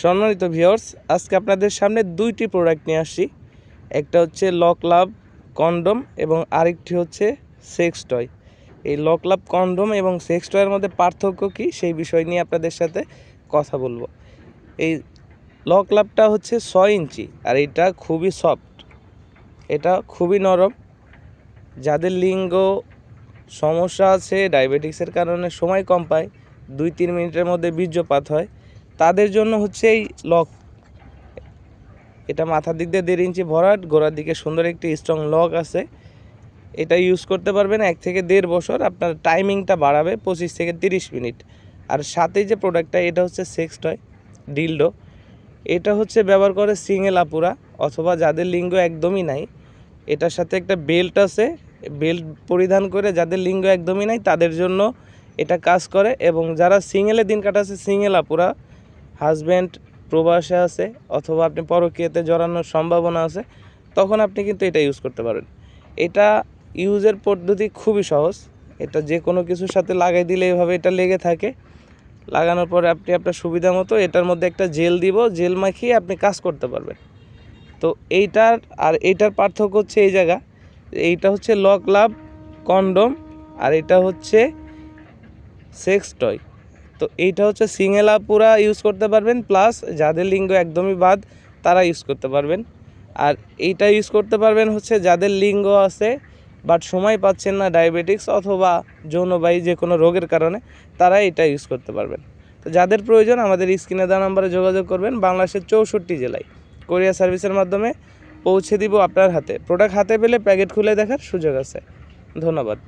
সম্মানিত ভিউয়ার্স, আজকে আপনাদের সামনে দুইটি প্রোডাক্ট নিয়ে আসছি। একটা হচ্ছে লক লাভ কন্ডম এবং আরেকটি হচ্ছে সেক্স টয় এই লক লাভ কন্ডম এবং সেক্স টয়ের মধ্যে পার্থক্য কি সেই বিষয় নিয়ে আপনাদের সাথে কথা বলব। এই লক লাভটা হচ্ছে ছয় ইঞ্চি আর এটা খুবই সফট এটা খুবই নরম। যাদের লিঙ্গ সমস্যা আছে ডায়াবেটিক্সের কারণে সময় কম পায় দুই তিন মিনিটের মধ্যে বীর্যপাত হয়। তাদের জন্য হচ্ছে এই লক। এটা মাথার দিক দিয়ে দেড় ইঞ্চি ভরাট, গোড়ার দিকে সুন্দর একটি স্ট্রং লক আছে। এটা ইউজ করতে পারবেন এক থেকে দেড় বছর, আপনার টাইমিংটা বাড়াবে পঁচিশ থেকে তিরিশ মিনিট। আর সাথে যে প্রোডাক্টটা এটা হচ্ছে সেক্স টয় ডিলডো এটা হচ্ছে ব্যবহার করে সিঙ্গেল আপুরা, অথবা যাদের লিঙ্গ একদমই নাই। এটার সাথে একটা বেল্ট আছে বেল্ট পরিধান করে যাদের লিঙ্গ একদমই নাই, তাদের জন্য এটা কাজ করে। এবং যারা সিঙ্গেলে দিন কাটাচ্ছে সিঙ্গেল আপুরা হাজব্যান্ড প্রবাসে আছে অথবা আপনি পরকীয়াতে জড়ানোর সম্ভাবনা আছে, তখন আপনি কিন্তু এটা ইউজ করতে পারেন। এটা ইউজের পদ্ধতি খুবই সহজ। এটা যে কোনো কিছুর সাথে লাগাই দিলে এভাবে এটা লেগে থাকে। লাগানোর পরে আপনি আপনার সুবিধা মতো এটার মধ্যে একটা জেল দিব জেল মাখিয়ে আপনি কাজ করতে পারবেন। তো এইটার আর এইটার পার্থক্য হচ্ছে এই জায়গা। এইটা হচ্ছে লক লাভ কন্ডম আর এটা হচ্ছে সেক্স টয় তো এইটা হচ্ছে সিঙ্গেল পুরা ইউজ করতে পারবেন প্লাস যাদের লিঙ্গ একদমই বাদ, তারা ইউজ করতে পারবেন। আর এইটা ইউজ করতে পারবেন হচ্ছে যাদের লিঙ্গ আছে বাট সময় পাচ্ছেন না ডায়াবেটিক্স অথবা যৌনবাহী যে কোনো রোগের কারণে, তারা এটা ইউজ করতে পারবেন। তো যাদের প্রয়োজন আমাদের স্ক্রিনে দেওয়া নাম্বারে যোগাযোগ করবেন, বাংলাদেশের চৌষট্টি জেলায়। কোরিয়া সার্ভিসের মাধ্যমে পৌঁছে দিব আপনার হাতে। প্রোডাক্ট হাতে পেলে প্যাকেট খুলে দেখার সুযোগ আছে। ধন্যবাদ।